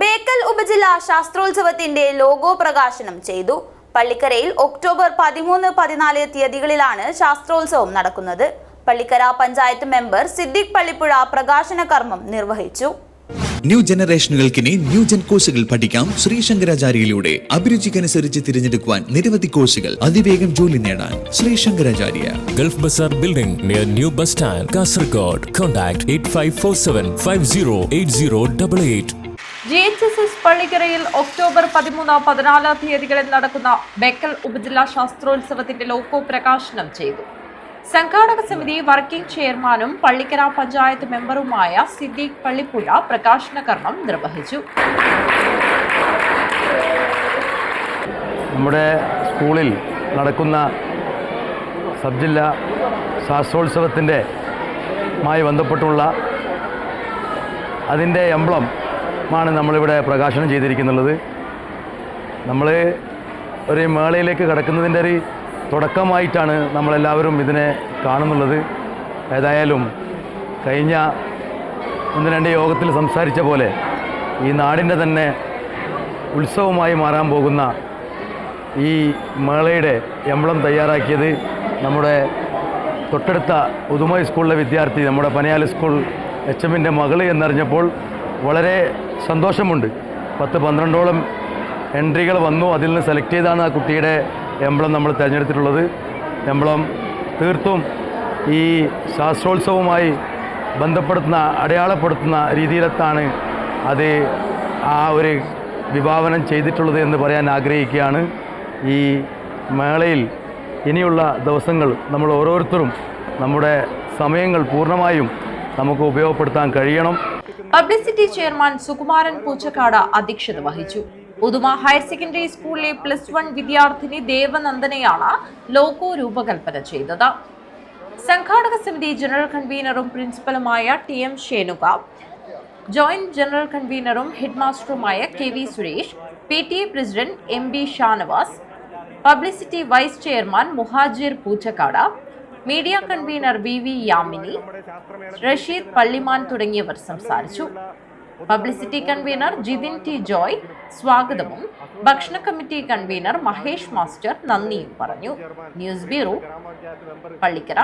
ബേക്കൽ ഉപജില്ല ശാസ്ത്രോത്സവത്തിന്റെ ലോഗോ പ്രകാശനം ചെയ്തു. പള്ളിക്കരയിൽ ഒക്ടോബർ പതിമൂന്ന് പതിനാല് തീയതികളിലാണ് ശാസ്ത്രോത്സവം നടക്കുന്നത്. പള്ളിക്കര പഞ്ചായത്ത് മെമ്പർ സിദ്ദിഖ് പള്ളിപ്പുഴ പ്രകാശന കർമ്മം നിർവഹിച്ചു. ന്യൂ ജനറേഷനുകൾക്കിനി ന്യൂ ജൻ കോഴ്സുകൾ പഠിക്കാം ശ്രീശങ്കരാചാര്യയിലൂടെ അഭിരുചിക്കനുസരിച്ച് തിരഞ്ഞെടുക്കുവാൻ നിരവധി കോഴ്സുകൾ അതിവേഗം ജോലി നേടാൻ Sreesankaracharya Gulf bazaar building near New Bus Stand, Kasargod. Contact 8547 508088. G H S S പള്ളിക്കരയിൽ October പതിമൂന്ന് പതിനാല് തീയതികളിൽ നടക്കുന്ന ബെക്കൽ ഉപജില്ലാ ശാസ്ത്രോത്സവത്തിന്റെ ലോഗോ പ്രകാശനം ചെയ്തു. സംഘാടക സമിതി വർക്കിംഗ് ചെയർമാനും പള്ളിക്കര പഞ്ചായത്ത് മെമ്പറുമായ സിദ്ദീഖ് പള്ളിപ്പുഴ പ്രകാശന കർമ്മം നിർവഹിച്ചു. നമ്മുടെ സ്കൂളിൽ നടക്കുന്ന സബ് ജില്ലാ ശാസ്ത്രോത്സവത്തിന്റെ മായി ബന്ധപ്പെട്ടുള്ള അതിന്റെ എംബ്ലം ആണ് നമ്മളിവിടെ പ്രകാശനം ചെയ്തിരിക്കുന്നുള്ളത്. നമ്മൾ ഒരു മേളയിലേക്ക് കടക്കുന്നതിന്റെ ഒരു തുടക്കമായിട്ടാണ് നമ്മളെല്ലാവരും ഇതിനെ കാണുന്നുള്ളത്. ഏതായാലും കഴിഞ്ഞ ഒന്ന് രണ്ട് യോഗത്തിൽ സംസാരിച്ച പോലെ ഈ നാടിന്റെ തന്നെ ഉത്സവമായി മാറാൻ പോകുന്ന ഈ മേളയുടെ എംബ്ലം തയ്യാറാക്കിയത് നമ്മുടെ തൊട്ടടുത്ത ഉദുമ സ്കൂളിലെ വിദ്യാർത്ഥി നമ്മുടെ പനയാല സ്കൂൾ എച്ച് എമ്മിന്റെ മകൾ എന്നറിഞ്ഞപ്പോൾ വളരെ സന്തോഷമുണ്ട്. പത്ത് പന്ത്രണ്ടോളം എൻട്രികൾ വന്നു. അതിൽ നിന്ന് സെലക്ട് ചെയ്താണ് ആ കുട്ടിയുടെ എംബ്ലം നമ്മൾ തിരഞ്ഞെടുത്തിട്ടുള്ളത്. എംബ്ലം തീർത്തും ഈ ശാസ്ത്രോത്സവവുമായി ബന്ധപ്പെടുത്തുന്ന അടയാളപ്പെടുത്തുന്ന രീതിയിലെത്താണ് അത് ആ ഒരു വിഭാവനം ചെയ്തിട്ടുള്ളത് എന്ന് പറയാൻ ആഗ്രഹിക്കുകയാണ്. ഈ മേളയിൽ ഇനിയുള്ള ദിവസങ്ങൾ നമ്മൾ ഓരോരുത്തരും നമ്മുടെ സമയങ്ങൾ പൂർണമായും നമുക്ക് ഉപയോഗപ്പെടുത്താൻ കഴിയണം. പബ്ലിസിറ്റി ചെയർമാൻ സുകുമാരൻ പൂച്ചക്കാട് അധ്യക്ഷത വഹിച്ചു പുതുമ ഹയർ സെക്കൻഡറി സ്കൂളിലെ പ്ലസ് വൺ വിദ്യാർത്ഥിനി ദേവനന്ദനെയാണ് ലോഗോ രൂപകൽപ്പന ചെയ്തത് സംഘാടക സമിതി ജനറൽ കൺവീനറും പ്രിൻസിപ്പലുമായ T M Shenuka joint general കൺവീനറും ഹെഡ്മാസ്റ്ററുമായ K V Suresh P T A president M B Shanavas publicity vice chairman Muhajir Poochakkad media convener V V Yamini Rasheed Pallimaan തുടങ്ങിയവർ സംസാരിച്ചു. Publicity convener Jithin T Joy സ്വാഗതവും ഭക്ഷണ committee convener Mahesh master നന്ദിയും പറഞ്ഞു. News bureau Pallikkara.